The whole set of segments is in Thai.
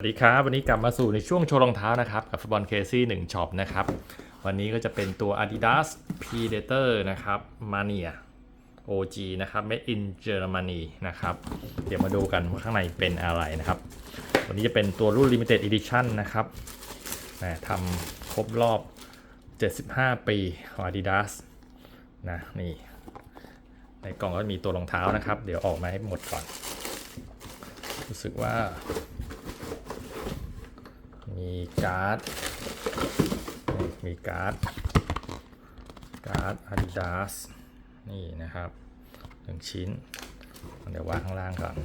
สวัสดีครับ วันนี้กลับมาสู่ในช่วงโชว์รองเท้านะครับ กับฟุตบอลเคซี่หนึ่งช็อปนะครับ วันนี้ก็จะเป็นตัว Adidas Predator นะครับ Mania OG นะครับ Made in Germany นะครับ เดี๋ยวมาดูกันว่าข้างในเป็นอะไรนะครับ วันนี้จะเป็นตัวรุ่น Limited Edition นะครับนะทำครบรอบ 75 ปีของ Adidas นะนี่ ในกล่องก็มีตัวรองเท้านะครับ เดี๋ยวออกมาให้หมดก่อน รู้สึกว่า มีการ์ด มีการ์ด การ์ด Adidas นี่นะครับหนึ่งชิ้น เดี๋ยววางข้างล่างก่อน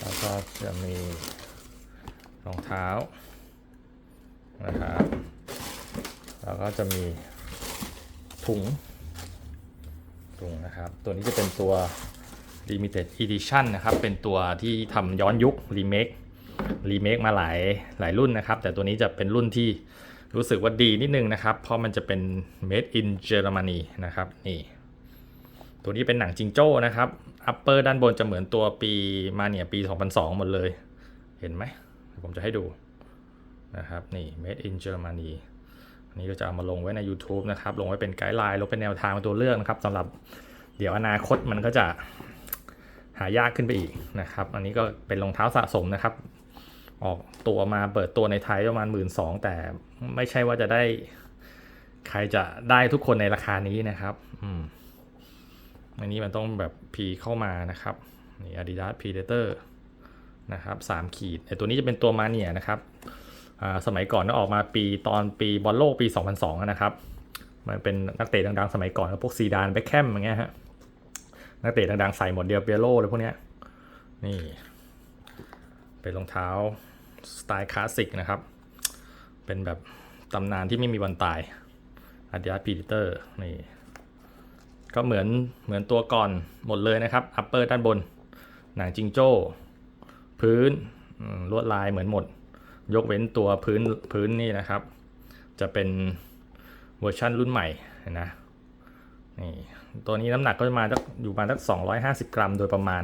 แล้วก็จะมีรองเท้านะครับ แล้วก็จะมีถุง ถุงนะครับ ตัวนี้จะเป็นตัว Limited Edition นะครับ เป็นตัวที่ทำย้อนยุค Remake รีเมคมาหลายหลายรุ่นนะครับ แต่ตัวนี้จะเป็นรุ่นที่รู้สึกว่าดีนิดนึงนะครับ เพราะมันจะเป็น made in Germany นะครับนี่ตัวนี้เป็นหนังจิงโจ้นะครับอัปเปอร์ด้านบนจะเหมือนตัวปีมาเนี่ยปี 2002 หมดเลย เห็นไหมผมจะให้ดูนะครับนี่ made in Germany อันนี้ก็จะเอามาลงไว้ใน YouTube นะครับ ลงไว้เป็นไกด์ไลน์ลงเป็นแนวทางเป็นตัวเลือกนะครับสำหรับเดี๋ยวอนาคตมันก็จะหายากขึ้นไปอีกนะครับ อันนี้ก็เป็นรองเท้าสะสมนะครับ ออกตัวมาเปิดตัวในไทยประมาณหมื่นสองแต่ไม่ใช่ว่าจะได้ ใครจะได้ทุกคนในราคานี้นะครับ อืมอันนี้มันต้องแบบพีเข้ามานะครับ นี่ Adidas Predator นะครับสามขีดไอตัวนี้จะเป็นตัวมาเนียนะครับอ่าสมัยก่อนก็ออกมาปีตอนปีบอลโลกปี 2002อะนะครับ มันเป็นนักเตะดังๆ สมัยก่อนพวกซีดานแบ็คแคมอย่างเงี้ยฮะ นักเตะดังๆ ใส่หมดเดียวเปียโรเลยพวกเนี้ย นี่ เป็นรองเท้าสไตล์คลาสสิกนะครับ เป็นแบบตำนานที่ไม่มีวันตาย Adidas Predator นี่ก็เหมือนเหมือนตัวก่อนหมดเลยนะครับอัปเปอร์ด้านบน หนังจิงโจ้ พื้นลวดลายเหมือนหมด ยกเว้นตัวพื้นพื้นนี่นะครับ จะเป็นเวอร์ชั่นรุ่นใหม่นะนี่ตัวนี้น้ำหนักก็จะมาสักอยู่ประมาณสัก250 กรัมโดยประมาณ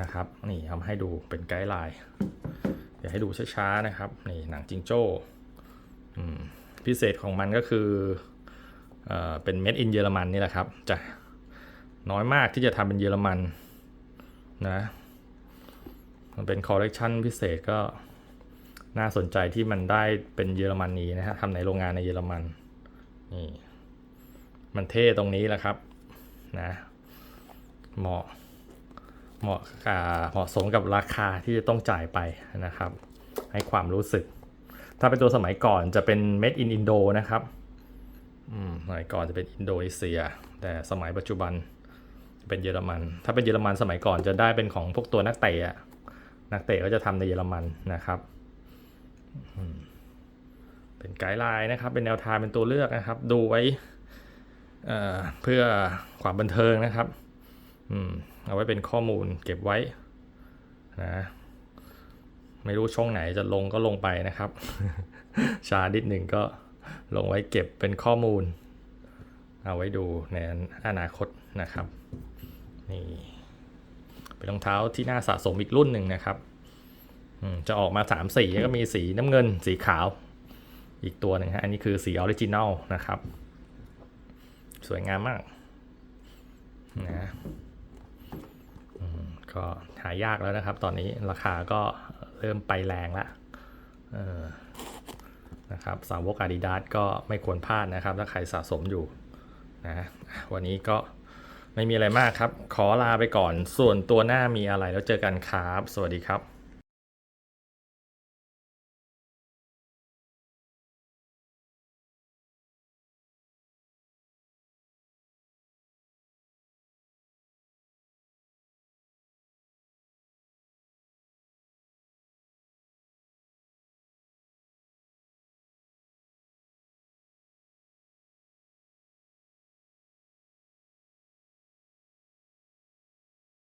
นะครับนี่ทำให้ดูเป็นไกด์ไลน์เดี๋ยวให้ดูช้าๆนะครับนี่หนังจิงโจ้พิเศษของมันก็คือเอเป็นเม็ดอินเยอรมันนี่แหละครับจะน้อยมากที่จะทำเป็นเยอรมันนะมันเป็นคอลเลกชันพิเศษก็น่าสนใจที่มันได้เป็นเยอรมนีนะฮะทำในโรงงานในเยอรมันนี่มันเท่ตรงนี้แหละครับนะเหมาะ เหมาะเหมาะสมกับราคาที่จะต้องจ่ายไปนะครับ ให้ความรู้สึก ถ้าเป็นตัวสมัยก่อนจะเป็น made in Indo นะครับอืมสมัยก่อนจะเป็นอินโดนีเซีย แต่สมัยปัจจุบันเป็นเยอรมัน ถ้าเป็นเยอรมันสมัยก่อนจะได้เป็นของพวกตัวนักเตะนักเตะก็จะทำในเยอรมันนะครับ เป็นไกด์ไลน์นะครับ เป็นแนวทางเป็นตัวเลือกนะครับ ดูไว้เอ่อเพื่อความบันเทิงนะครับ เอาไว้เป็นข้อมูลเก็บไว้นะไม่รู้ช่องไหนจะลงก็ลงไปนะครับ ชาดิดหนึ่งก็ลงไว้เก็บเป็นข้อมูล เอาไว้ดูในอนาคตนะครับนี่เป็นรองเท้าที่น่าสะสมอีกรุ่นหนึ่งนะครับจะออกมาสามสีก็มีสีน้ำเงินสีขาวอีกตัวหนึ่งฮะอันนี้คือสีออริจินัลนะครับ สวยงามมากนะ ก็หายากแล้วนะครับ ตอนนี้ราคาก็เริ่มไปแรงแล้วนะครับสาวกอาดิดาสก็ไม่ควรพลาดนะครับ ถ้าใครสะสมอยู่นะวันนี้ก็ไม่มีอะไรมากครับ ขอลาไปก่อนส่วนตัวหน้ามีอะไรแล้วเจอกันครับ สวัสดีครับ